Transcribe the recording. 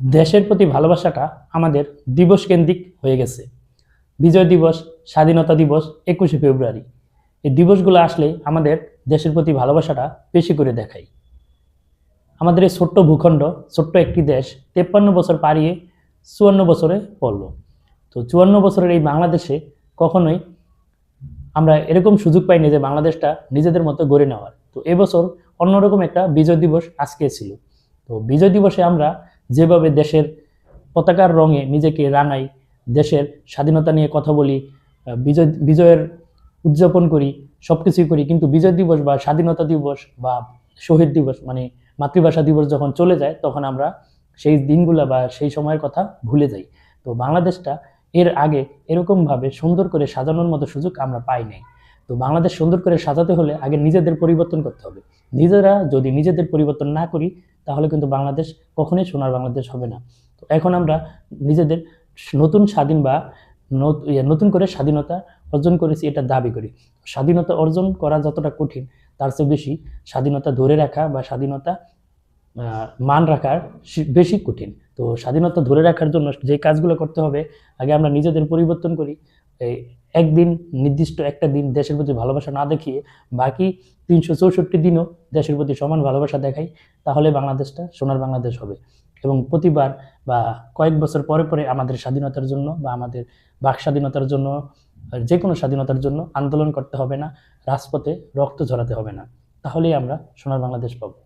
দেশের প্রতি ভালোবাসাটা আমাদের দিবস কেন্দ্রিক হয়ে গেছে। বিজয় দিবস, স্বাধীনতা দিবস, একুশে ফেব্রুয়ারি। এই দিবসগুলো আসলে আমাদের দেশের প্রতি ভালোবাসাটা বেশি করে দেখায়। আমাদের এই ছোট্ট ভূখণ্ড, ছোট্ট একটি দেশ তেপ্পান্ন বছর পাড়িয়ে চুয়ান্ন বছরে পড়ল। তো চুয়ান্ন বছরের এই বাংলাদেশে কখনোই আমরা এরকম সুযোগ পাইনি যে বাংলাদেশটা নিজেদের মতো গড়ে নেওয়ার। তো এবছর অন্যরকম একটা বিজয় দিবস আজকে ছিল। তো বিজয় দিবসে আমরা যেভাবে দেশের পতাকার রঙে নিজেকে রাঙাই, দেশের স্বাধীনতা নিয়ে কথা বলি বিজয়, বিজয়ের উদযাপন করি সব কিছুই করি, কিন্তু বিজয় দিবস বা স্বাধীনতা দিবস বা শহীদ দিবস মানে মাতৃভাষা দিবস যখন চলে যায়, তখন আমরা সেই দিনগুলো বা সেই সময়ের কথা ভুলে যাই। তো বাংলাদেশটা এর আগে এরকমভাবে সুন্দর করে সাজানোর মতো সুযোগ আমরা পাই নাই। তো বাংলাদেশ সুন্দর করে সাজাতে হলে আগে নিজেদের পরিবর্তন করতে হবে। নিজেরা যদি নিজেদের পরিবর্তন না করি তাহলে কিন্তু বাংলাদেশ কখনোই সোনার বাংলাদেশ হবে না। তো এখন আমরা নিজেদের নতুন স্বাধীন বা ইয়ে, নতুন করে স্বাধীনতা অর্জন করেছি এটা দাবি করি। স্বাধীনতা অর্জন করা যতটা কঠিন তার চেয়ে বেশি স্বাধীনতা ধরে রাখা বা স্বাধীনতা মান রাখার বেশি কঠিন। তো স্বাধীনতা ধরে রাখার জন্য যে কাজগুলো করতে হবে আগে আমরা নিজেদের পরিবর্তন করি একদিন, নির্দিষ্ট একটা দিন দেশের প্রতি ভালোবাসা না দেখিয়ে বাকি তিনশো চৌষট্টি দিনও দেশের প্রতি সমান ভালোবাসা দেখাই, তাহলে বাংলাদেশটা সোনার বাংলাদেশ হবে। এবং প্রতিবার বা কয়েক বছর পরে পরে আমাদের স্বাধীনতার জন্য বা আমাদের বাক স্বাধীনতার জন্য যে কোনো স্বাধীনতার জন্য আন্দোলন করতে হবে না, রাজপথে রক্ত ঝরাতে হবে না। তাহলেই আমরা সোনার বাংলাদেশ পাবো।